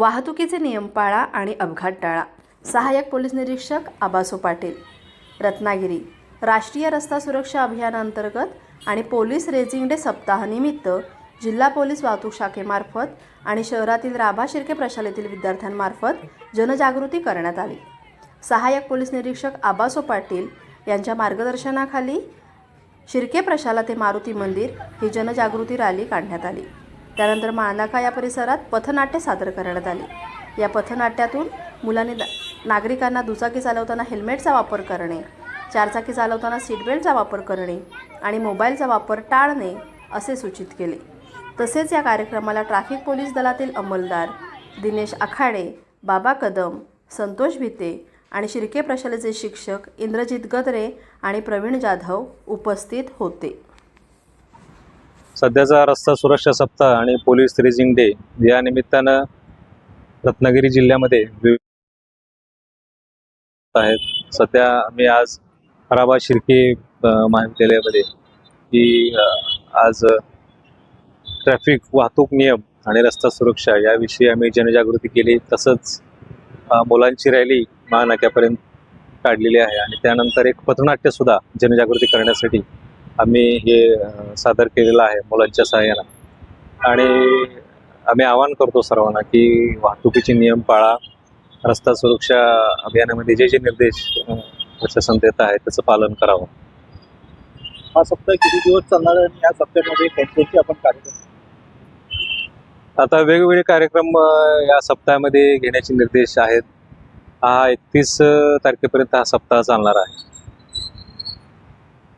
वाहतुकीचे नियम पाळा आणि अपघात टाळा. सहाय्यक पोलीस निरीक्षक आबासो पाटील. रत्नागिरी. राष्ट्रीय रस्ता सुरक्षा अभियानांतर्गत आणि पोलीस रेझिंग डे सप्ताहानिमित्त जिल्हा पोलीस वाहतूक शाखेमार्फत आणि शहरातील राभा शिर्के प्रशालेतील विद्यार्थ्यांमार्फत जनजागृती करण्यात आली. सहाय्यक पोलीस निरीक्षक आबासो पाटील यांच्या मार्गदर्शनाखाली शिर्के प्रशाला ते मारुती मंदिर ही जनजागृती रॅली काढण्यात आली. त्यानंतर मानाका या परिसरात पथनाट्य सादर करण्यात आली. या पथनाट्यातून मुलांनी ना- नागरिकांना दुचाकी चालवताना हेल्मेटचा वापर करणे चारचाकी चालवताना सीटबेल्टचा वापर करणे आणि मोबाईलचा वापर टाळणे असे सूचित केले. तसेच या कार्यक्रमाला ट्रॅफिक पोलीस दलातील अंमलदार दिनेश आखाडे बाबा कदम संतोष भिते आणि शिर्के प्रशालेचे शिक्षक इंद्रजित गदरे आणि प्रवीण जाधव उपस्थित होते. सध्याचा रस्ता सुरक्षा सप्ताह आणि पोलीस रेजिंग डे या निमित्तानं रत्नागिरी जिल्ह्यामध्ये आहेत. सध्या मी आज राबा शिर्के महाविद्यालयामध्ये की आज ट्रॅफिक वाहतूक नियम आणि रस्ता सुरक्षा याविषयी आम्ही जनजागृती केली. तसंच मुलांची रॅली महानाक्यापर्यंत काढलेली आहे आणि त्यानंतर एक पथनाट्य सुद्धा जनजागृती करण्यासाठी आम्ही हे सादर केलेलं आहे मुलांच्या सहाय्यानं. आणि आम्ही आवाहन करतो सर्वांना की वाहतुकीचे नियम पाळा रस्ता सुरक्षा अभियानामध्ये जे जे निर्देश प्रशासन देत आहे त्याचं पालन करावं. हा सप्ताह किती दिवस चालणार आहे या सप्त्यामध्ये कोणकोणते आपण कार्यक्रम? आता वेगवेगळे कार्यक्रम या सप्ताहामध्ये घेण्याचे निर्देश आहेत. हा एकतीस तारखेपर्यंत हा सप्ताह चालणार आहे.